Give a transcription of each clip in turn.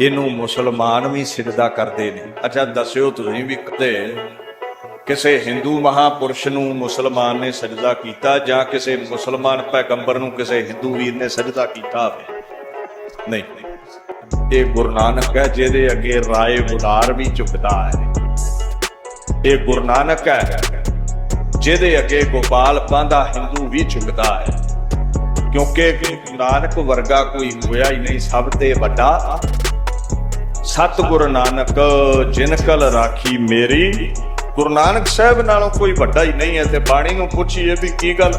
ਇਹਨੂੰ ਮੁਸਲਮਾਨ ਵੀ ਸਿਜਦਾ ਕਰਦੇ ਨੇ। ਅੱਛਾ, ਦੱਸਿਓ ਤੁਸੀਂ ਵੀ ਕਦੇ ਕਿਸੇ ਹਿੰਦੂ ਮਹਾਪੁਰਸ਼ ਨੂੰ ਮੁਸਲਮਾਨ ਨੇ ਸਜਦਾ ਕੀਤਾ ਜਾਂ ਕਿਸੇ ਮੁਸਲਮਾਨ ਪੈਗੰਬਰ ਨੂੰ ਕਿਸੇ ਹਿੰਦੂ ਵੀਰ ਨੇ ਸਜਦਾ ਕੀਤਾ ਹੋਵੇ? ਨਹੀਂ। ਇਹ ਗੁਰੂ ਨਾਨਕ ਹੈ, ਜਿਹਦੇ ਅੱਗੇ ਰਾਏ ਬੁਲਾਰ ਵੀ ਝੁਕਦਾ ਹੈ। ਇਹ ਗੁਰੂ ਨਾਨਕ ਹੈ, ਜਿਹਦੇ ਅੱਗੇ ਗੋਪਾਲ ਪਾਂਦਾ ਹਿੰਦੂ ਵੀ ਝੁਕਦਾ ਹੈ। ਕਿਉਂਕਿ ਨਾਨਕ ਵਰਗਾ ਕੋਈ ਹੋਇਆ ਹੀ ਨਹੀਂ, ਸਭ ਤੇ ਵੱਡਾ ਸਤਿਗੁਰ ਨਾਨਕ, ਜਿਨ ਕਲ ਰਾਖੀ ਮੇਰੀ। ਗੁਰੂ ਨਾਨਕ ਸਾਹਿਬ ਨਾਲੋਂ ਕੋਈ ਵੱਡਾ ਹੀ ਨਹੀਂ ਹੈ ਤੇ ਬਾਣੀ ਨੂੰ ਪੁੱਛੀਏ ਵੀ ਕੀ ਗੱਲ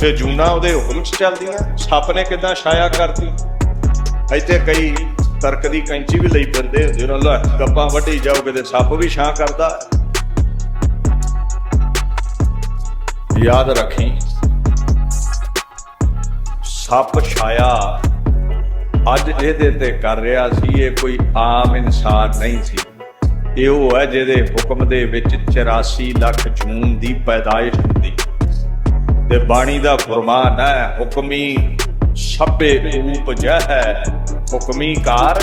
ਤੇ ਜੂਨਾ ਉਹਦੇ ਹੁਕਮ ਚ ਚੱਲਦੀਆਂ, ਸੱਪ ਨੇ ਕਿਦਾਂ ਛਾਇਆ ਕਰਤੀ? ਇੱਥੇ ਕਈ ਤਰਕ ਦੀ ਕੈਂਚੀ ਵੀ ਲਈ ਫਿਰਦੇ ਹੁੰਦੇ ਨੇ, ਲੈ, ਗੱਪਾਂ ਵੱਢੀ ਜਾਓਗੇ ਤੇ ਸੱਪ ਵੀ ਛਾਂ ਕਰਦਾ। ਯਾਦ ਰੱਖੀ, ਸੱਪ ਛਾਇਆ ਅੱਜ ਇਹਦੇ ਤੇ ਕਰ ਰਿਹਾ ਸੀ, ਇਹ ਕੋਈ ਆਮ ਇਨਸਾਨ ਨਹੀਂ ਸੀ। ਇਹ ਉਹ ਹੈ ਜਿਹਦੇ ਹੁਕਮ ਦੇ ਵਿੱਚ 84 ਲੱਖ ਜੂਨ ਦੀ ਪੈਦਾਇਸ਼ ਹੁੰਦੀ। ਤੇ ਬਾਣੀ ਦਾ ਫਰਮਾਨ ਹੈ, ਹੁਕਮੀ ਸਭੇ ਰੂਪ ਜਹ ਹੁਕਮੀ ਕਾਰ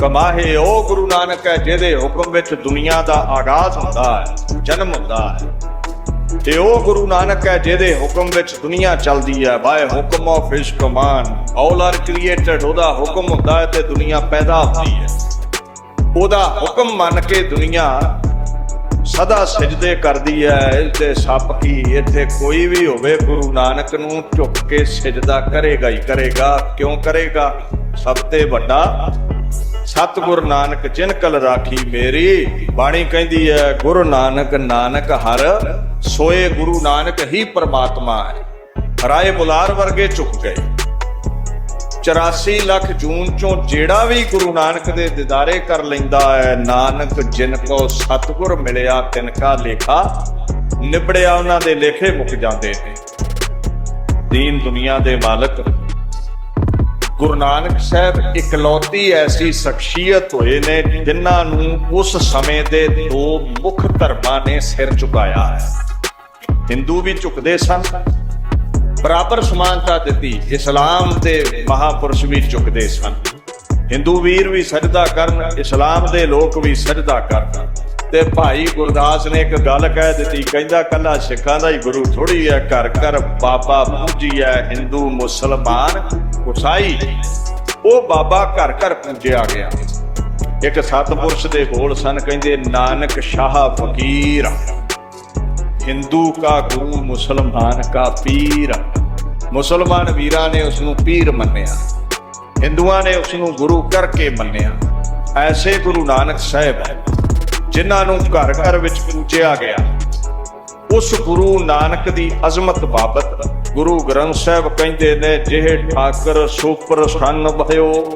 ਕਮਾਹੇ ਉਹ ਗੁਰੂ ਨਾਨਕ ਹੈ, ਜਿਹਦੇ ਹੁਕਮ ਵਿੱਚ ਦੁਨੀਆ ਦਾ ਆਗਾਜ਼ ਹੁੰਦਾ ਹੈ, ਜਨਮ ਹੁੰਦਾ ਹੈ। ਤੇ ਉਹ ਗੁਰੂ ਨਾਨਕ ਹੈ ਜਿਹਦੇ ਹੁਕਮ ਵਿੱਚ ਦੁਨੀਆ ਚੱਲਦੀ ਹੈ। ਬਾਏ ਹੁਕਮ ਆਫ ਹਿਸ ਕਮਾਨ ਆਲ ਆਰ ਕ੍ਰੀਏਟਡ, ਉਹਦਾ ਹੁਕਮ ਹੁੰਦਾ ਹੈ ਤੇ ਦੁਨੀਆ ਪੈਦਾ ਹੁੰਦੀ ਹੈ। ਉਹਦਾ ਹੁਕਮ ਮੰਨ ਕੇ ਦੁਨੀਆ ਸਦਾ ਸਜਦੇ ਕਰਦੀ ਹੈ। ਇੱਥੇ ਸੱਪ ਕੀ, ਇੱਥੇ ਕੋਈ ਵੀ ਹੋਵੇ ਗੁਰੂ ਨਾਨਕ ਨੂੰ ਝੁੱਕ ਕੇ ਸਜਦਾ ਕਰੇਗਾ ਹੀ ਕਰੇਗਾ। ਕਿਉਂ ਕਰੇਗਾ? ਸਭ ਤੇ ਵੱਡਾ ਸਤਿਗੁਰ ਨਾਨਕ ਜਿਨ ਕਲ ਰਾਖੀ ਮੇਰੀ। ਬਾਣੀ ਕਹਿੰਦੀ ਹੈ ਗੁਰੂ ਨਾਨਕ ਨਾਨਕ ਹਰ, ਸੋਏ ਗੁਰੂ ਨਾਨਕ ਹੀ ਪਰਮਾਤਮਾ ਹੈ। ਰਾਏ ਬੁਲਾਰ ਵਰਗੇ ਝੁਕ ਗਏ। 84 ਲੱਖ ਜੂਨ ਚੋਂ ਜਿਹੜਾ ਵੀ ਗੁਰੂ ਨਾਨਕ ਦੇ ਦਿਦਾਰੇ ਕਰ ਲੈਂਦਾ ਹੈ ਨਾਨਕ ਜਿਨ ਕੋ ਸਤਿਗੁਰ ਮਿਲਿਆ ਤਿਨ ਕਾ ਲੇਖਾ, ਨਿਬੜਿਆ ਉਹਨਾਂ ਦੇ ਲੇਖੇ ਮੁੱਕ ਜਾਂਦੇ ਨੇ। ਦੀਨ ਦੁਨੀਆ ਦੇ ਮਾਲਕ ਗੁਰੂ ਨਾਨਕ ਸਾਹਿਬ ਇਕਲੌਤੀ ਐਸੀ ਸ਼ਖਸੀਅਤ ਹੋਏ ਨੇ ਜਿਨ੍ਹਾਂ ਨੂੰ ਉਸ ਸਮੇਂ ਦੇ ਦੋ ਮੁੱਖ ਧਰਮਾਂ ਨੇ ਸਿਰ ਝੁਕਾਇਆ ਹੈ। ਹਿੰਦੂ ਵੀ ਝੁਕਦੇ ਸਨ, ਬਰਾਬਰ ਸਮਾਨਤਾ ਦਿੱਤੀ, ਇਸਲਾਮ ਦੇ ਮਹਾਪੁਰਸ਼ ਵੀ ਝੁਕਦੇ ਸਨ। ਹਿੰਦੂ ਵੀਰ ਵੀ ਸਜਦਾ ਕਰਨ, ਇਸਲਾਮ ਦੇ ਲੋਕ ਵੀ ਸਜਦਾ ਕਰਨ। ਤੇ ਭਾਈ ਗੁਰਦਾਸ ਨੇ ਇੱਕ ਗੱਲ ਕਹਿ ਦਿੱਤੀ, ਕਹਿੰਦਾ ਕੱਲਾ ਸਿੱਖਾਂ ਦਾ ਹੀ ਗੁਰੂ ਥੋੜੀ ਹੈ, ਘਰ ਘਰ ਬਾਬਾ ਪੂਜੀ ਹੈ, ਹਿੰਦੂ ਮੁਸਲਮਾਨ। ਉਸਾਈ, ਉਹ ਬਾਬਾ ਘਰ ਘਰ ਪੂਜਿਆ ਗਿਆ। ਇੱਕ ਸਤਪੁਰਸ਼ ਦੇ ਬੋਲ ਸਨ, ਕਹਿੰਦੇ, ਨਾਨਕ ਸ਼ਾਹ ਫਕੀਰ ਹਿੰਦੂ ਕਾ ਗੁਰੂ, ਮੁਸਲਮਾਨ ਕਾ ਪੀਰ। ਮੁਸਲਮਾਨ ਵੀਰਾਂ ਨੇ ਉਸ ਨੂੰ ਪੀਰ ਮੰਨਿਆ। ਹਿੰਦੂਆਂ ਨੇ ਉਸ ਨੂੰ ਗੁਰੂ ਕਰਕੇ ਮੰਨਿਆ। ਐਸੇ ਗੁਰੂ ਨਾਨਕ ਸਾਹਿਬ ਹੈ, ਜਿਨ੍ਹਾਂ ਨੂੰ ਘਰ ਘਰ ਵਿੱਚ ਪੂਜਿਆ ਗਿਆ। ਉਸ ਗੁਰੂ ਨਾਨਕ ਦੀ ਅਜ਼ਮਤ ਬਾਬਤ ਗੁਰੂ ਗ੍ਰੰਥ ਸਾਹਿਬ ਕਹਿੰਦੇ ਨੇ, ਜਿਹੇ ਠਾਕਰ ਸੁਪਰ ਸੰਨ ਭਇਓ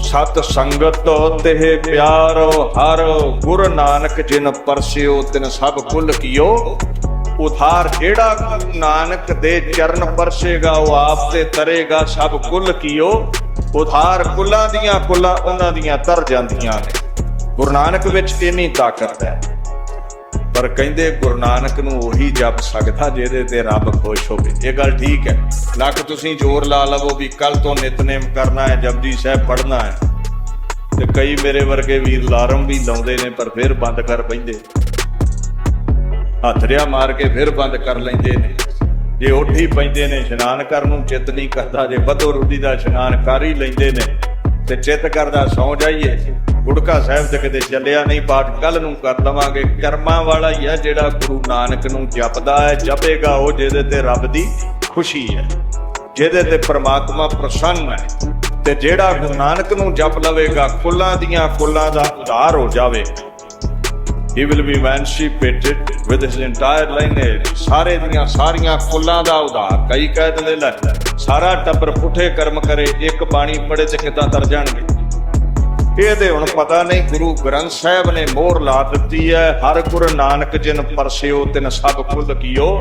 ਸਤ ਸੰਗਤ ਤਿਹ ਪਿਆਰ ਹਰ ਗੁਰ ਨਾਨਕ ਜਿਨ ਪਰਸਿਓ, ਤਿਨ ਸਭ ਕੁਲ ਕੀਓ। ਉਧਾਰ ਜਿਹੜਾ ਗੁਰੂ ਨਾਨਕ ਦੇ ਚਰਨ ਪਰਸੇਗਾ, ਉਹ ਆਪ ਤੇ ਤਰੇਗਾ, ਸਭ ਕੁਲ ਕੀਓ। ਉਧਾਰ ਕੁਲਾਂ ਦੀਆਂ ਕੁਲਾਂ, ਉਹਨਾਂ ਦੀਆਂ ਤਰ ਜਾਂਦੀਆਂ ਨੇ। ਗੁਰੂ ਨਾਨਕ ਵਿੱਚ ਇੰਨੀ ਤਾਕਤ ਹੈ। ਪਰ ਕਹਿੰਦੇ ਗੁਰੂ ਨਾਨਕ ਨੂੰ ਉਹੀ ਜਪ ਸਕਦਾ ਜਿਹਦੇ ਤੇ ਰੱਬ ਖੁਸ਼ ਹੋਵੇ। ਇਹ ਗੱਲ ਠੀਕ ਹੈ। ਲੱਖ ਤੁਸੀਂ ਜ਼ੋਰ ਲਾ ਲਵੋ ਵੀ ਕੱਲ ਤੋਂ ਨਿਤਨੇਮ ਕਰਨਾ ਹੈ, ਜਪਜੀ ਸਾਹਿਬ ਪੜ੍ਹਨਾ ਹੈ। ਤੇ ਕਈ ਮੇਰੇ ਵਰਗੇ ਵੀਰ ਲਾਰਮ ਵੀ ਲਾਉਂਦੇ ਨੇ ਪਰ ਫਿਰ ਬੰਦ ਕਰ ਪੈਂਦੇ। ਹੱਥਰਿਆ ਮਾਰ ਕੇ ਫਿਰ ਬੰਦ ਕਰ ਲੈਂਦੇ ਨੇ। ਜੇ ਉੱਠ ਹੀ ਪੈਂਦੇ ਨੇ, ਇਸ਼ਨਾਨ ਕਰਨ ਨੂੰ ਚਿੱਤ ਨਹੀਂ ਕਰਦਾ। ਜੇ ਬਦੋ ਰੁੱਦੀ ਦਾ ਇਸ਼ਨਾਨ ਕਰ ਹੀ ਲੈਂਦੇ ਨੇ, ਤੇ ਚਿੱਤ ਕਰਦਾ ਸੌ ਜਾਈਏ। ਗੁੜਕਾ ਸਾਹਿਬ ਤੇ ਕਿਤੇ ਚੱਲਿਆ ਨਹੀਂ ਪਾਠ ਕੱਲ ਨੂੰ ਕਰ ਲਵਾਂਗੇ। ਕਰਮਾਂ ਵਾਲਾ ਹੀ ਹੈ ਜਿਹੜਾ ਗੁਰੂ ਨਾਨਕ ਨੂੰ ਜਪਦਾ ਹੈ। ਜਪੇਗਾ ਉਹ ਜਿਹਦੇ ਤੇ ਰੱਬ ਦੀ ਖੁਸ਼ੀ ਹੈ, ਜਿਹਦੇ ਤੇ ਪ੍ਰਮਾਤਮਾ ਪ੍ਰਸੰਨ ਹੈ। ਤੇ ਜਿਹੜਾ ਗੁਰੂ ਨਾਨਕ ਨੂੰ ਜਪ ਲਵੇਗਾ ਕੁੱਲਾਂ ਦੀਆਂ ਕੁੱਲਾਂ ਦਾ ਉਧਾਰ ਹੋ ਜਾਵੇ। He will be emancipated with his entire lineage ਸਾਰੇ ਦੀਆਂ ਸਾਰੀਆਂ ਕੁੱਲਾਂ ਦਾ ਉਧਾਰ, ਕਈ ਕਹਿ ਦਿੰਦੇ ਲੈ। ਸਾਰਾ ਟੱਬਰ ਪੁੱਠੇ ਕਰਮ ਕਰੇ, ਇੱਕ ਬਾਣੀ ਪੜੇ ਤੇ ਕਿਦਾਂ ਤਰ ਜਾਣਗੇ? ਇਹਦੇ ਹੁਣ ਪਤਾ ਨਹੀਂ ਗੁਰੂ ਗ੍ਰੰਥ ਸਾਹਿਬ ਨੇ ਮੋਹਰ ਲਾ ਦਿੱਤੀ ਹੈ। ਹਰ ਗੁਰ ਨਾਨਕ ਜਿਨ ਪਰਸਿਓ, ਤਿਨ ਸਭ ਕੁਲ ਕੀਓ।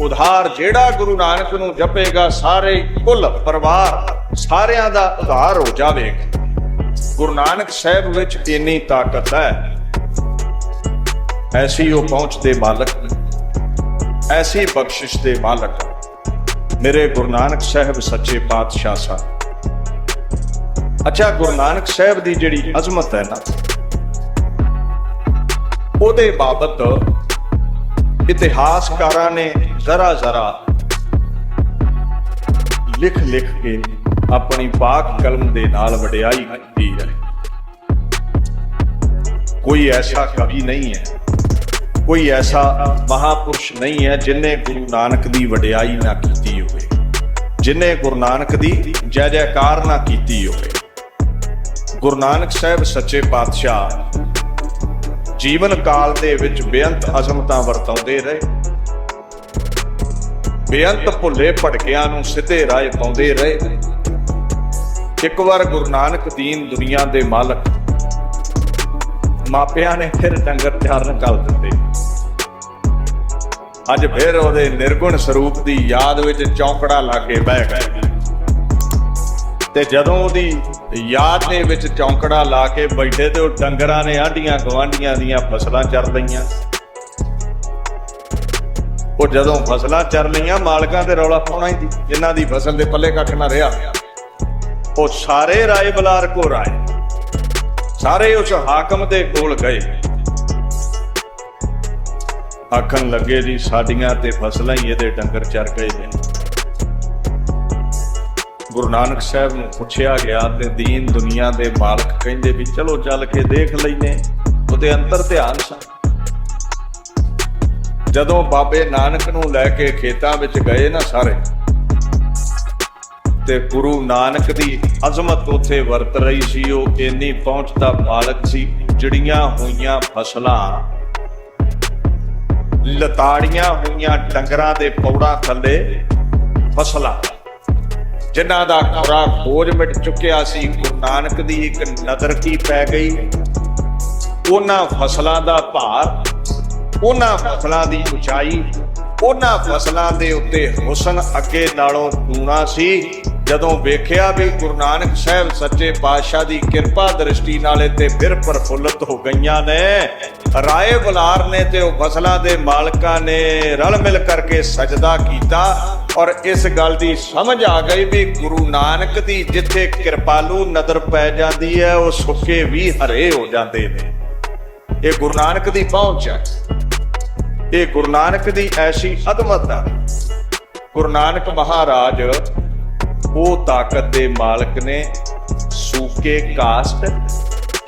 ਉਧਾਰ ਜਿਹੜਾ ਗੁਰੂ ਨਾਨਕ ਨੂੰ ਜਪੇਗਾ, ਸਾਰੇ ਕੁੱਲ ਪਰਿਵਾਰ ਸਾਰਿਆਂ ਦਾ ਉਧਾਰ ਹੋ ਜਾਵੇਗਾ। ਗੁਰੂ ਨਾਨਕ ਸਾਹਿਬ ਵਿੱਚ ਇੰਨੀ ਤਾਕਤ ਹੈ। ਐਸੀ ਉਹ ਪਹੁੰਚ ਦੇ ਮਾਲਕ ਐਸੀ ਬਖਸ਼ਿਸ਼ ਦੇ ਮਾਲਕ ਮੇਰੇ ਗੁਰੂ ਨਾਨਕ ਸਾਹਿਬ ਸੱਚੇ ਪਾਤਸ਼ਾਹ ਸਾਹਿਬ ਅੱਛਾ, ਗੁਰੂ ਨਾਨਕ ਸਾਹਿਬ ਦੀ ਜਿਹੜੀ ਅਜ਼ਮਤ ਹੈ ਨਾ, ਉਹਦੇ ਬਾਬਤ ਇਤਿਹਾਸਕਾਰਾਂ ਨੇ ਜ਼ਰਾ ਜ਼ਰਾ ਲਿਖ ਲਿਖ ਕੇ ਆਪਣੀ ਪਾਕ ਕਲਮ ਦੇ ਨਾਲ ਵਡਿਆਈ ਕੀਤੀ ਹੈ। ਕੋਈ ਐਸਾ ਕਵੀ ਨਹੀਂ ਹੈ, ਕੋਈ ਐਸਾ ਮਹਾਪੁਰਸ਼ ਨਹੀਂ ਹੈ ਜਿਨੇ ਗੁਰੂ ਨਾਨਕ ਦੀ ਵਡਿਆਈ ਨਾ ਕੀਤੀ ਹੋਵੇ, ਜਿਨੇ ਗੁਰੂ ਨਾਨਕ ਦੀ ਜੈ ਜੈਕਾਰ ਨਾ ਕੀਤੀ ਹੋਵੇ। ਗੁਰੂ ਨਾਨਕ ਸਾਹਿਬ ਸੱਚੇ ਪਾਤਸ਼ਾਹ ਜੀਵਨ ਕਾਲ ਦੇ ਵਿੱਚ ਬੇਅੰਤ ਅਜ਼ਮਤਾਂ ਵਰਤਾਉਂਦੇ ਰਹੇ। ਬੇਅੰਤ ਭੁੱਲੇ ਭਟਕਿਆਂ ਨੂੰ ਸਿੱਧੇ ਰਾਹ ਪਾਉਂਦੇ ਰਹੇ। ਇੱਕ ਵਾਰ ਗੁਰੂ ਨਾਨਕ ਦੀਨ ਦੁਨੀਆ ਦੇ ਮਾਲਕ ਮਾਪਿਆਂ ਨੇ ਫਿਰ ਡੰਗਰ ਚਾਰਨ ਕਰ ਦਿੱਤੇ। ਅੱਜ ਫਿਰ ਉਹਦੇ ਨਿਰਗੁਣ ਸਰੂਪ ਦੀ ਯਾਦ ਵਿੱਚ ਚੌਂਕੜਾ ਲਾ ਕੇ ਬਹਿ ਗਏ। ਤੇ ਜਦੋਂ ਉਹਦੀ ਯਾਦ ਦੇ ਵਿੱਚ ਚੌਂਕੜਾ ਲਾ ਕੇ ਬੈਠੇ ਤੇ ਉਹ ਡੰਗਰਾਂ ਨੇ ਆਂਡੀਆਂ ਗਵਾਂਡੀਆਂ ਦੀਆਂ ਫਸਲਾਂ ਚਰ ਲਈਆਂ। ਉਹ ਜਦੋਂ ਫਸਲਾਂ ਚਰ ਲਈਆਂ, ਮਾਲਕਾਂ ਤੇ ਰੌਲਾ ਪਾਉਣਾ ਹੀ ਸੀ। ਜਿਨ੍ਹਾਂ ਦੀ ਫਸਲ ਦੇ ਪੱਲੇ ਕੱਖ ਨਾ ਰਿਹਾ। ਉਹ ਸਾਰੇ ਰਾਏ ਬਲਾਰ ਕੋ ਰਾਏ ਸਾਰੇ ਉਸ ਹਾਕਮ ਦੇ ਕੋਲ ਗਏ। ਆਖਣ ਲੱਗੇ ਜੀ, ਸਾਡੀਆਂ ਤੇ ਫਸਲਾਂ ਹੀ ਇਹਦੇ ਡੰਗਰ ਚਰ ਗਏ ਨੇ। ਗੁਰੂ ਨਾਨਕ ਸਾਹਿਬ ਨੂੰ ਪੁੱਛਿਆ ਗਿਆ ਤੇ ਦੀਨ ਦੁਨੀਆ ਦੇ ਮਾਲਕ ਕਹਿੰਦੇ ਵੀ ਚਲੋ ਚੱਲ ਕੇ ਦੇਖ ਲੈਨੇ, ਉਹਦੇ ਅੰਤਰ ਧਿਆਨ ਸਾ। ਜਦੋਂ ਬਾਬੇ ਨਾਨਕ ਨੂੰ ਲੈ ਕੇ ਖੇਤਾਂ ਵਿੱਚ ਗਏ ਨਾ ਸਾਰੇ, ਤੇ ਗੁਰੂ ਨਾਨਕ ਦੀ ਅਜ਼ਮਤ ਉੱਥੇ ਵਰਤ ਰਹੀ ਸੀ, ਉਹ ਇੰਨੀ ਪਹੁੰਚ ਦਾ ਮਾਲਕ ਸੀ, ਜੜੀਆਂ ਹੋਈਆਂ ਫਸਲਾਂ, ਲਤਾੜੀਆਂ ਹੋਈਆਂ ਡੰਗਰਾਂ ਦੇ ਪੌੜਾ ਥੱਲੇ ਫਸਲਾਂ। ਜਿਨ੍ਹਾਂ ਦਾ ਖੁਰਾ ਖੋਜ ਮਿਟ ਚੁੱਕਿਆ ਸੀ, ਗੁਰੂ ਨਾਨਕ ਦੀ ਇੱਕ ਨਜ਼ਰ ਕੀ ਪੈ ਗਈ? ਉਹਨਾਂ ਫਸਲਾਂ ਦਾ ਭਾਰ, ਉਹਨਾਂ ਫਸਲਾਂ ਦੀ ਉਚਾਈ, ਉਹਨਾਂ ਫਸਲਾਂ ਦੇ ਉੱਤੇ ਹੁਸਨ ਅੱਗੇ ਨਾਲੋਂ ਦੂਣਾ ਸੀ। ਜਦੋਂ ਵੇਖਿਆ ਵੀ ਗੁਰੂ ਨਾਨਕ ਸਾਹਿਬ ਸੱਚੇ ਪਾਤਸ਼ਾਹ ਦੀ ਕਿਰਪਾ ਦ੍ਰਿਸ਼ਟੀ ਨਾਲ ਤੇ ਫਿਰ ਪ੍ਰਫੁੱਲਤ ਹੋ ਗਈਆਂ ਨੇ, ਰਾਏ ਬੁਲਾਰ ਨੇ ਤੇ ਉਹ ਫਸਲਾਂ ਦੇ ਮਾਲਕਾਂ ਨੇ ਰਲ ਮਿਲ ਕਰਕੇ ਸਜਦਾ ਕੀਤਾ। ਔਰ ਇਸ ਗੱਲ ਦੀ ਸਮਝ ਆ ਗਈ ਵੀ ਗੁਰੂ ਨਾਨਕ ਦੀ ਜਿੱਥੇ ਕਿਰਪਾਲੂ ਨਦਰ ਪੈ ਜਾਂਦੀ ਹੈ, ਉਹ ਸੁੱਕੇ ਵੀ ਹਰੇ ਹੋ ਜਾਂਦੇ ਨੇ। ਇਹ ਗੁਰੂ ਨਾਨਕ ਦੀ ਪਹੁੰਚ ਹੈ। ਇਹ ਗੁਰੂ ਨਾਨਕ ਦੀ ਐਸੀ ਅਦਮਤ ਹੈ। ਗੁਰੂ ਨਾਨਕ ਮਹਾਰਾਜ ਉਹ ਤਾਕਤ ਦੇ ਮਾਲਕ ਨੇ ਸੂਕੇ ਕਾਸਟ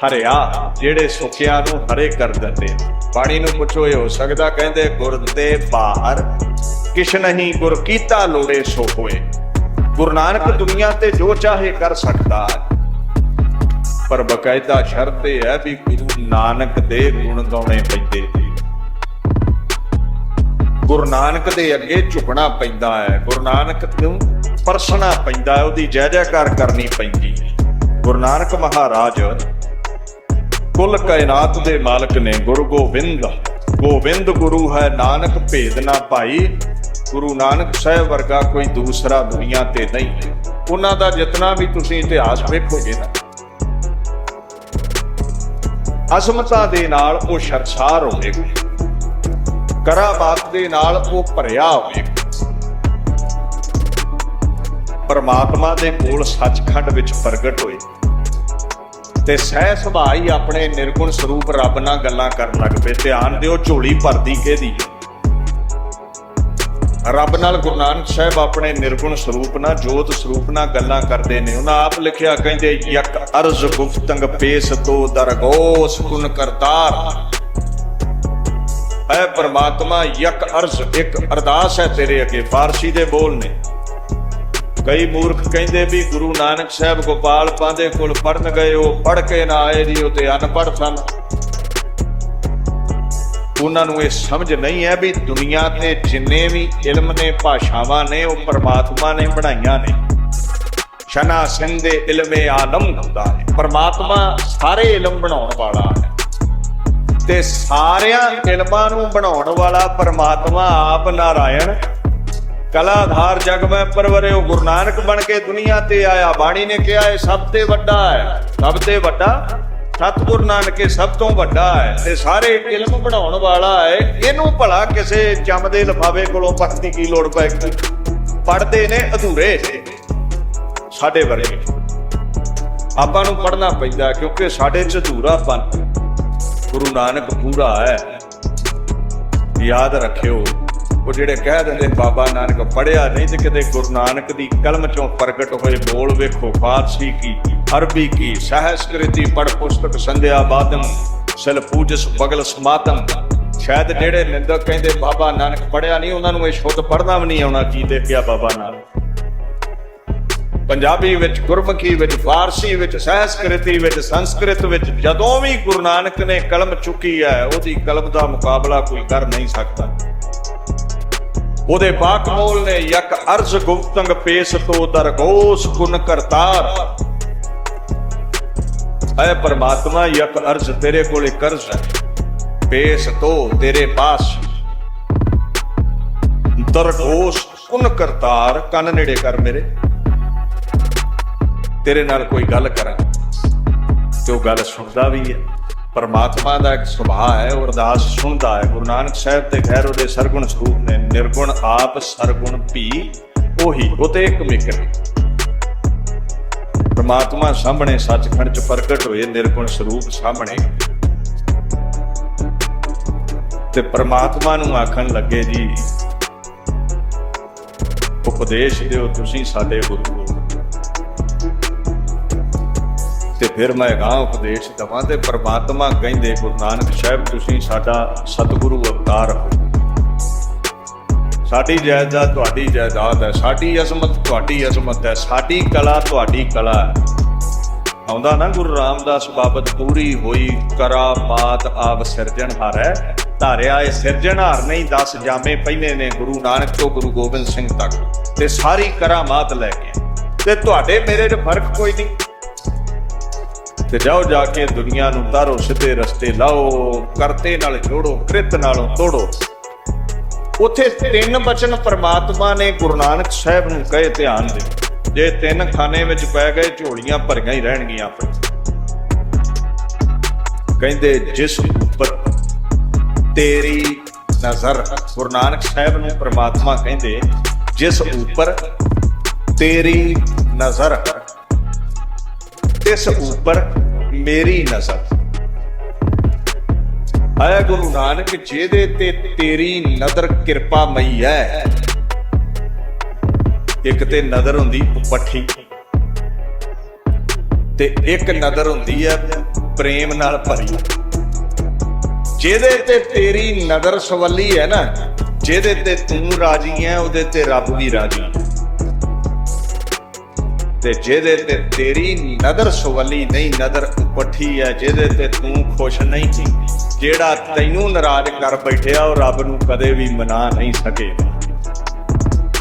ਹਰਿਆ, ਜਿਹੜੇ ਸੁੱਕਿਆਂ ਨੂੰ ਹਰੇ ਕਰ ਦਿੰਦੇ ਬਾਣੀ ਨੂੰ ਪੁੱਛੋ, ਇਹ ਹੋ ਸਕਦਾ ਕਹਿੰਦੇ ਗੁਰ ਦੇ ਬਾਹਰ ਕਿਛ ਨਹੀਂ ਗੁਰ ਕੀਤਾ ਲੋੜੇ ਸੋ ਹੋਏ। ਗੁਰੂ ਨਾਨਕ ਦੁਨੀਆ ਤੇ ਜੋ ਚਾਹੇ ਕਰ ਸਕਦਾ ਹੈ। ਪਰ ਬਕਾਇਦਾ ਸ਼ਰਤ ਇਹ ਹੈ ਵੀ ਗੁਰੂ ਨਾਨਕ ਦੇ ਗੁਣ ਗਾਉਣੇ ਪੈਂਦੇ ਗੁਰੂ ਨਾਨਕ ਦੇ ਅੱਗੇ ਝੁਕਣਾ ਪੈਂਦਾ ਹੈ। ਗੁਰੂ ਨਾਨਕ ਨੂੰ ਪਰਸਣਾ ਪੈਂਦਾ ਹੈ, ਉਹਦੀ ਜੈ ਜੈਕਾਰ ਕਰਨੀ ਪੈਂਦੀ ਹੈ। ਗੁਰੂ ਨਾਨਕ ਮਹਾਰਾਜ ਕੁੱਲ ਕਾਇਨਾਤ ਦੇ ਮਾਲਕ ਨੇ। ਗੁਰੂ ਗੋਬਿੰਦ ਗੋਬਿੰਦ ਗੁਰੂ ਹੈ। ਨਾਨਕ ਭੇਦ ਨਾ ਭਾਈ ਗੁਰੂ ਨਾਨਕ ਸਾਹਿਬ ਵਰਗਾ ਕੋਈ ਦੂਸਰਾ ਦੁਨੀਆ ਤੇ ਨਹੀਂ ਉਹਨਾਂ ਦਾ ਜਿਤਨਾ ਵੀ ਤੁਸੀਂ ਇਤਿਹਾਸ ਵੇਖੋਗੇ ਨਾ, ਅਸਮਤਾ ਦੇ ਨਾਲ ਉਹ ਸ਼ਰਸਾਰ ਹੋਵੇਗਾ ਕਰਾਮਾਤ ਦੇ ਨਾਲ ਉਹ ਭਰਿਆ ਹੋਵੇਗਾ ਪਰਮਾਤਮਾ ਦੇ ਕੋਲ ਸੱਚਖੰਡ ਵਿੱਚ ਪ੍ਰਗਟ ਹੋਏ। ਤੇ ਸਹਿ ਸੁਭਾਅ ਆਪਣੇ ਨਿਰਗੁਣ ਸਰੂਪ ਰੱਬ ਨਾਲ ਗੱਲਾਂ ਕਰਨ ਲੱਗ ਪਏ। ਧਿਆਨ ਦਿਓ, ਝੋਲੀ ਭਰਦੀ ਕਿਹਦੀ ਹੈ? ਰੱਬ ਨਾਲ ਗੁਰੂ ਨਾਨਕ ਸਾਹਿਬ ਆਪਣੇ ਨਿਰਗੁਣ ਸਰੂਪ ਨਾਲ, ਜੋਤ ਸਰੂਪ ਨਾਲ ਗੱਲਾਂ ਕਰਦੇ ਨੇ। ਉਹਨਾਂ ਆਪ ਲਿਖਿਆ ਕਹਿੰਦੇ, ਯਕ ਅਰਜ਼ ਗੁਫਤੰਗ ਪੇਸ ਤੋ ਦਰਗੋ ਸੁਕੁਨ ਕਰਤਾਰ। ਐ ਪ੍ਰਮਾਤਮਾ, ਯਕ ਅਰਜ਼, ਇੱਕ ਅਰਦਾਸ ਹੈ ਤੇਰੇ ਅੱਗੇ। ਫਾਰਸੀ ਦੇ ਬੋਲ ਨੇ। ਕਈ ਮੂਰਖ ਕਹਿੰਦੇ ਵੀ ਗੁਰੂ ਨਾਨਕ ਸਾਹਿਬ ਗੋਪਾਲ ਪਾਂਦੇ ਕੋਲ ਪੜਨ ਗਏ, ਉਹ ਪੜ ਕੇ ਨਾ ਆਏ ਜੀ, ਉਹ ਤੇ ਅਨਪੜ੍ਹ ਸਨ। ਉਹਨਾਂ ਨੂੰ ਇਹ ਸਮਝ ਨਹੀਂ ਹੈ ਵੀ ਦੁਨੀਆ ਤੇ ਜਿੰਨੇ ਵੀ ਇਲਮ ਨੇ, ਭਾਸ਼ਾਵਾਂ ਨੇ, ਉਹ ਪਰਮਾਤਮਾ ਨੇ ਬਣਾਈਆਂ ਨੇ। ਸ਼ਨਾ ਸਿੰਦੇ ਇਲਮੇ ਆਲਮ ਹੁੰਦਾ ਹੈ। ਪਰਮਾਤਮਾ ਸਾਰੇ ਇਲਮ ਬਣਾਉਣ ਵਾਲਾ ਹੈ। ਤੇ ਸਾਰਿਆਂ ਇਲਮਾਂ ਨੂੰ ਬਣਾਉਣ ਵਾਲਾ ਪਰਮਾਤਮਾ ਆਪ ਨਾਰਾਇਣ। ਕਲਾਧਾਰ ਜਗ ਮੈਂ ਪਰਵਰੇ ਉਹ ਗੁਰੂ ਨਾਨਕ ਬਣ ਕੇ ਦੁਨੀਆ ਤੇ ਆਇਆ। ਬਾਣੀ ਨੇ ਕਿਹਾ, ਇਹ ਸਭ ਤੇ ਵੱਡਾ ਹੈ। ਸਭ ਤੇ ਵੱਡਾ ਸਤਿਗੁਰ ਨਾਨਕੇ ਸਭ ਤੋਂ ਵੱਡਾ ਹੈ ਤੇ ਸਾਰੇ ਇਲਮ ਬਣਾਉਣ ਵਾਲਾ ਹੈ। ਇਹਨੂੰ ਭਲਾ ਕਿਸੇ ਚੰਮ ਦੇ ਲਫਾਵੇ ਕੋਲੋਂ ਪੜ੍ਹਨ ਦੀ ਕੀ ਲੋੜ ਪੈ ਗਈ? ਪੜਦੇ ਨੇ ਅਧੂਰੇ ਸਾਡੇ ਵਰਗੇ। ਆਪਾਂ ਨੂੰ ਪੜ੍ਹਨਾ ਪੈਂਦਾ ਕਿਉਂਕਿ ਸਾਡੇ ਚ ਅਧੂਰਾਪਨ ਗੁਰੂ ਨਾਨਕ ਪੂਰਾ ਹੈ। ਯਾਦ ਰੱਖਿਓ। ਉਹ ਜਿਹੜੇ ਕਹਿ ਦਿੰਦੇ ਬਾਬਾ ਨਾਨਕ ਪੜਿਆ ਨਹੀਂ ਤੇ ਕਿਤੇ ਗੁਰੂ ਨਾਨਕ ਦੀ ਕਲਮ ਚੋਂ ਪ੍ਰਗਟ ਹੋਏ ਬੋਲ ਵੇਖੋ, ਫਾਰਸੀ ਕੀ, ਅਰਬੀ ਕੀ ਸਹਿਸਕ੍ਰਿਤੀ ਪੜ ਪੁਸਤਕ ਸੰਧਿਆ ਬਾਦਮ, ਸਿਲ ਪੂਜਸ ਬਗਲ ਸਮਾਤਮ। ਸ਼ਾਇਦ ਜਿਹੜੇ ਨਿੰਦਕ ਕਹਿੰਦੇ, ਬਾਬਾ ਨਾਨਕ ਪੜਿਆ ਨਹੀਂ, ਉਹਨਾਂ ਨੂੰ ਇਹ ਸ਼ੁੱਧ ਪੜਨਾ ਵੀ ਨਹੀਂ ਆਉਣਾ, ਕੀ ਦੇਖਿਆ ਬਾਬਾ ਨਾਨਕ? ਪੰਜਾਬੀ ਵਿੱਚ, ਗੁਰਮੁਖੀ ਵਿੱਚ, ਫਾਰਸੀ ਵਿੱਚ ਸਹਿਸਕ੍ਰਿਤੀ ਵਿੱਚ, ਸੰਸਕ੍ਰਿਤ ਵਿੱਚ, ਜਦੋਂ ਵੀ ਗੁਰੂ ਨਾਨਕ ਨੇ ਕਲਮ ਚੁੱਕੀ ਹੈ, ਉਹਦੀ ਕਲਮ ਦਾ ਮੁਕਾਬਲਾ ਕੋਈ ਕਰ ਨਹੀਂ ਸਕਦਾ। ਉਹਦੇ ਬਾਕ ਨੇ ਯਕ ਅਰਜ਼ ਗੁਫਤੰਗ ਪੇਸ ਤੋ ਦਰਗੋਸ ਗੁਣ ਕਰਤਾਰ। ਐ ਪਰਮਾਤਮਾ, ਯਕ ਅਰਜ਼ ਤੇਰੇ ਕੋਲੇ ਕਰਜ਼ ਹੈ, ਪੇਸ ਤੋ ਤੇਰੇ ਪਾਸ। ਦਰਗੋਸ ਗੁਣ ਕਰਤਾਰ, ਕੰਨ ਨੇੜੇ ਕਰ ਮੇਰੇ। ਤੇਰੇ ਨਾਲ ਕੋਈ ਗੱਲ ਕਰਾਂ, ਤੇ ਉਹ ਗੱਲ ਸੁਣਦਾ ਵੀ ਹੈ। ਪਰਮਾਤਮਾ ਦਾ ਇੱਕ ਸੁਭਾਅ ਹੈ, ਉਹ ਅਰਦਾਸ ਸੁਣਦਾ ਹੈ। ਗੁਰੂ ਨਾਨਕ ਸਾਹਿਬ ਤੇ ਖੈਰ ਉਹਦੇ ਸਰਗੁਣ ਸਰੂਪ ਨੇ ਨਿਰਗੁਣ ਆਪ ਸਰਗੁਣ ਭੀ, ਉਹੀ ਉਹ ਤੇ ਇੱਕ ਮਿਕਰ ਪਰਮਾਤਮਾ ਸਾਹਮਣੇ ਸੱਚਖੰਡ ਚ ਪ੍ਰਗਟ ਹੋਏ, ਨਿਰਗੁਣ ਸਰੂਪ ਸਾਹਮਣੇ। ਤੇ ਪਰਮਾਤਮਾ ਨੂੰ ਆਖਣ ਲੱਗੇ ਜੀ, ਉਪਦੇਸ਼ ਦਿਓ ਤੁਸੀਂ ਸਾਡੇ ਗੁਰੂ ਹੋ ਤੇ ਫਿਰ ਮੈਂ ਗਾਂ ਉਪਦੇਸ਼ ਦਵਾਂ ਤੇ ਪ੍ਰਮਾਤਮਾ ਕਹਿੰਦੇ, ਗੁਰੂ ਨਾਨਕ ਸਾਹਿਬ, ਤੁਸੀਂ ਸਾਡਾ ਸਤਿਗੁਰੂ ਅਵਤਾਰ ਹੋ। ਸਾਡੀ ਜਾਇਦਾਦ ਤੁਹਾਡੀ ਜਾਇਦਾਦ ਹੈ, ਸਾਡੀ ਅਸਮਤ ਤੁਹਾਡੀ ਅਸਮਤ ਹੈ, ਸਾਡੀ ਕਲਾ ਤੁਹਾਡੀ ਕਲਾ ਹੈ। ਆਉਂਦਾ ਨਾ ਗੁਰੂ ਰਾਮਦਾਸ ਬਾਬਤ ਪੂਰੀ ਹੋਈ ਕਰਾਮਾਤ ਆਪ ਸਿਰਜਣਹਾਰ ਹੈ। ਧਾਰਿਆ ਇਹ ਸਿਰਜਣਹਾਰ ਨਹੀਂ, ਦਸ ਜਾਮੇ ਪਹਿਲੇ ਨੇ ਗੁਰੂ ਨਾਨਕ ਤੋਂ ਗੁਰੂ ਗੋਬਿੰਦ ਸਿੰਘ ਤੱਕ। ਤੇ ਸਾਰੀ ਕਰਾਮਾਤ ਲੈ ਕੇ। ਤੇ ਤੁਹਾਡੇ ਮੇਰੇ 'ਚ ਫ਼ਰਕ ਕੋਈ ਨਹੀਂ। ਤੇ ਜਾਓ ਜਾ ਕੇ ਦੁਨੀਆ ਨੂੰ ਤਾਰੋ ਸਿੱਧੇ ਰਸਤੇ ਲਾਓ, ਕਰਤੇ ਨਾਲ ਜੋੜੋ, ਕ੍ਰਿਤ ਨਾਲੋਂ ਤੋੜੋ। ਉਥੇ ਤਿੰਨ ਬਚਨ ਪ੍ਰਮਾਤਮਾ ਨੇ ਗੁਰੂ ਨਾਨਕ ਸਾਹਿਬ ਨੂੰ ਕਹੇ ਧਿਆਨ ਦੇ। ਜੇ ਤਿੰਨ ਖਾਨੇ ਵਿੱਚ ਪੈ ਗਏ, ਝੋਲੀਆਂ ਭਰੀਆਂ ਹੀ ਰਹਿਣਗੀਆਂ ਆਪਣੀ। ਕਹਿੰਦੇ, ਜਿਸ ਉੱਪਰ ਤੇਰੀ ਨਜ਼ਰ ਗੁਰੂ ਨਾਨਕ ਸਾਹਿਬ ਨੂੰ ਪ੍ਰਮਾਤਮਾ ਕਹਿੰਦੇ, ਜਿਸ ਉੱਪਰ ਤੇਰੀ ਨਜ਼ਰ ਇਸ ਉੱਪਰ ਮੇਰੀ ਨਜ਼ਰ। ਆਇਆ ਗੁਰੂ ਨਾਨਕ, ਜਿਹਦੇ ਤੇ ਤੇਰੀ ਨਦਰ ਕਿਰਪਾ ਮਈ ਹੈ। ਇੱਕ ਤੇ ਨਦਰ ਹੁੰਦੀ ਪੱਠੀ, ਤੇ ਇੱਕ ਨਦਰ ਹੁੰਦੀ ਹੈ ਪ੍ਰੇਮ ਨਾਲ ਭਰੀ। ਜਿਹਦੇ ਤੇ ਤੇਰੀ ਨਦਰ ਸਵੱਲੀ ਹੈ ਨਾ, ਜਿਹਦੇ ਤੇ ਤੂੰ ਰਾਜੀ ਹੈ, ਉਹਦੇ ਤੇ ਰੱਬ ਵੀ ਰਾਜੀ ਹੈ। ਤੇ ਜਿਹਦੇ ਤੇ ਤੇਰੀ ਨਦਰ ਸਵੱਲੀ ਨਹੀਂ ਨਦਰ ਪੱਠੀ ਹੈ, ਜਿਹਦੇ ਤੇ ਤੂੰ ਖੁਸ਼ ਨਹੀਂ ਸੀ, ਜਿਹੜਾ ਤੈਨੂੰ ਨਾਰਾਜ਼ ਕਰ ਬੈਠਿਆ, ਉਹ ਰੱਬ ਨੂੰ ਕਦੇ ਵੀ ਮਨਾ ਨਹੀਂ ਸਕੇਗਾ।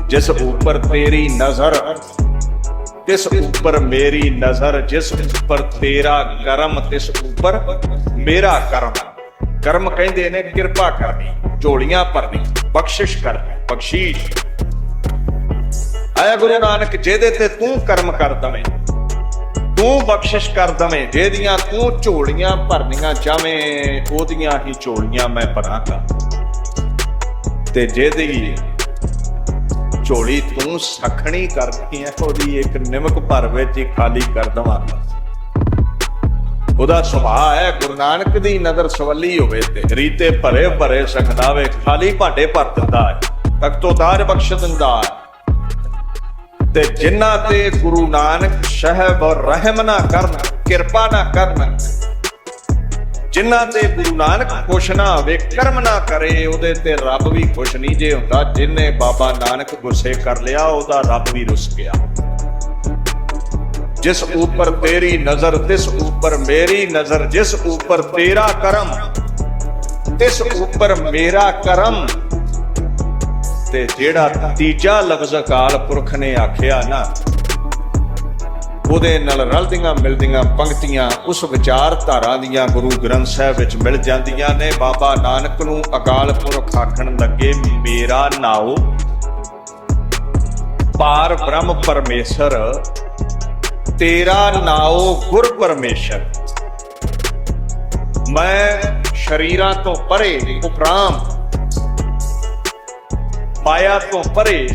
ਜਿਸ ਉੱਪਰ ਤੇਰੀ ਨਜ਼ਰ, ਤਿਸ ਉੱਪਰ ਮੇਰੀ ਨਜ਼ਰ, ਜਿਸ ਉੱਪਰ ਤੇਰਾ ਕਰਮ, ਤਿਸ ਉੱਪਰ ਮੇਰਾ ਕਰਮ। ਕਰਮ ਕਹਿੰਦੇ ਨੇ ਕਿਰਪਾ ਕਰਨੀ, ਝੋਲੀਆਂ ਭਰਨੀ ਬਖਸ਼ਿਸ਼ ਕਰਨੀ, ਬਖਸ਼ੀਸ਼। ਆਇਆ ਗੁਰੂ ਨਾਨਕ, ਜਿਹਦੇ ਤੇ ਤੂੰ ਕਰਮ ਕਰ ਦਵੇਂ, ਤੂੰ ਬਖਸ਼ਿਸ਼ ਕਰ ਦਵੇਂ, ਜਿਹਦੀਆਂ ਤੂੰ ਝੋਲੀਆਂ ਭਰਨੀਆਂ ਚਾਵੇਂ ਉਹਦੀਆਂ ਹੀ ਝੋਲੀਆਂ ਮੈਂ ਭਰਾਂਗਾ। ਤੇ ਜਿਹਦੀ ਝੋਲੀ ਤੂੰ ਸਖਣੀ ਕਰਦੀ ਐ ਉਹਦੀ ਇੱਕ ਨਿਮਕ ਭਰ ਵਿੱਚ ਹੀ ਖਾਲੀ ਕਰ ਦਵਾਂਗਾ। ਉਹਦਾ ਸੁਭਾਅ ਹੈ, ਗੁਰੂ ਨਾਨਕ ਦੀ ਨਜ਼ਰ ਸਵੱਲੀ ਹੋਵੇ ਤੇ ਰੀਤੇ ਭਰੇ ਭਰੇ ਸਖਦਾਵੇ ਖਾਲੀ ਭਾਂਡੇ ਭਰ ਦਿੰਦਾ ਹੈ, ਤਖਤੋ ਤਾਜ ਬਖਸ਼ ਦਿੰਦਾ ਹੈ। ਤੇ ਜਿਨ੍ਹਾਂ ਤੇ ਗੁਰੂ ਨਾਨਕ ਸਾਹਿਬ ਰਹਿਮ ਨਾ ਕਰਨ, ਕਿਰਪਾ ਨਾ ਕਰਨ, ਜਿਨ੍ਹਾਂ ਤੇ ਗੁਰੂ ਨਾਨਕ ਖੁਸ਼ ਨਾ ਹੋਵੇ, ਕਰਮ ਨਾ ਕਰੇ, ਉਹਦੇ ਤੇ ਰੱਬ ਵੀ ਖੁਸ਼ ਨਹੀਂ ਜੇ ਹੁੰਦਾ। ਜਿਨੇ ਬਾਬਾ ਨਾਨਕ ਗੁੱਸੇ ਕਰ ਲਿਆ, ਉਹਦਾ ਰੱਬ ਵੀ ਰੁੱਸ ਗਿਆ। ਜਿਸ ਉੱਪਰ ਤੇਰੀ ਨਜ਼ਰ, ਤਿਸ ਉੱਪਰ ਮੇਰੀ ਨਜ਼ਰ, ਜਿਸ ਉੱਪਰ ਤੇਰਾ ਕਰਮ, ਤਿਸ ਉੱਪਰ ਮੇਰਾ ਕਰਮ ਤੇ ਜਿਹੜਾ ਤੀਜਾ ਲਫ਼ਜ਼ ਅਕਾਲ ਪੁਰਖ ਨੇ ਆਖਿਆ ਨਾ, ਉਹਦੇ ਨਾਲ ਰਲਦੀਆਂ ਮਿਲਦੀਆਂ ਪੰਕਤੀਆਂ ਉਸ ਵਿਚਾਰ ਦੀਆਂ ਗੁਰੂ ਗ੍ਰੰਥ ਸਾਹਿਬ ਵਿੱਚ ਮਿਲ ਜਾਂਦੀਆਂ ਨੇ। ਬਾਬਾ ਨਾਨਕ ਨੂੰ ਅਕਾਲ ਪੁਰਖ ਆਖਣ ਲੱਗੇ, ਮੇਰਾ ਨਾਉ, ਪਾਰ ਬ੍ਰਹਮ ਪਰਮੇਸ਼ਰ, ਤੇਰਾ ਨਾਉ ਗੁਰ ਪਰਮੇਸ਼ਰ। ਮੈਂ ਸ਼ਰੀਰਾਂ ਤੋਂ ਪਰੇ, ਉਪਰਾਮ ਮਾਇਆ ਤੋਂ ਪਰੇ।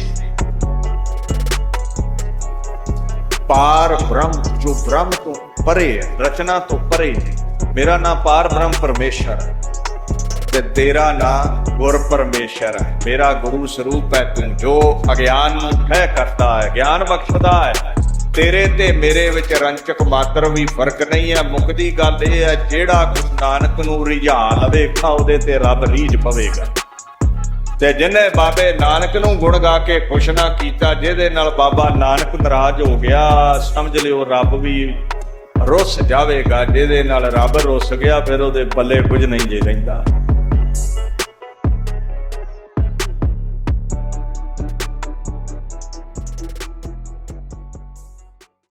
ਪਾਰ ਬ੍ਰਹਮ ਜੋ ਬ੍ਰਹਮ ਤੋਂ ਪਰੇ ਹੈ, ਰਚਨਾ ਤੋਂ ਪਰੇ ਮੇਰਾ ਨਾਮ ਪਾਰ ਬ੍ਰਹਮ ਪਰਮੇਸ਼ਰ ਹੈ ਤੇ ਤੇਰਾ ਨਾਮ ਗੁਰ ਪਰਮੇਸ਼ਰ ਹੈ। ਮੇਰਾ ਗੁਰੂ ਸਰੂਪ ਹੈ, ਤੂੰ ਜੋ ਅਗਿਆਨ ਨੂੰ ਖਹਿ ਕਰਦਾ ਹੈ, ਗਿਆਨ ਬਖਸ਼ਦਾ ਹੈ। ਤੇਰੇ ਤੇ ਮੇਰੇ ਵਿੱਚ ਰੰਚਕ ਮਾਤਰ ਵੀ ਫ਼ਰਕ ਨਹੀਂ ਹੈ। ਮੁੱਕਦੀ ਗੱਲ ਇਹ ਹੈ, ਜਿਹੜਾ ਗੁਰੂ ਨਾਨਕ ਨੂੰ ਰਿਝਾ ਲਵੇਗਾ ਉਹਦੇ ਤੇ ਰੱਬ ਰੀਝ ਪਵੇਗਾ। ਤੇ ਜਿਹਨੇ ਬਾਬੇ ਨਾਨਕ ਨੂੰ ਗੁਣ ਗਾ ਕੇ ਖੁਸ਼ ਨਾ ਕੀਤਾ, ਜਿਹਦੇ ਨਾਲ ਬਾਬਾ ਨਾਨਕ ਨਾਰਾਜ਼ ਹੋ ਗਿਆ, ਸਮਝ ਲਿਓ ਰੱਬ ਵੀ ਰੁੱਸ ਜਾਵੇਗਾ, ਜਿਹਦੇ ਨਾਲ ਰੱਬ ਰੁੱਸ ਗਿਆ, ਫਿਰ ਉਹਦੇ ਪੱਲੇ ਕੁਝ ਨਹੀਂ ਜੇ ਰਹਿੰਦਾ।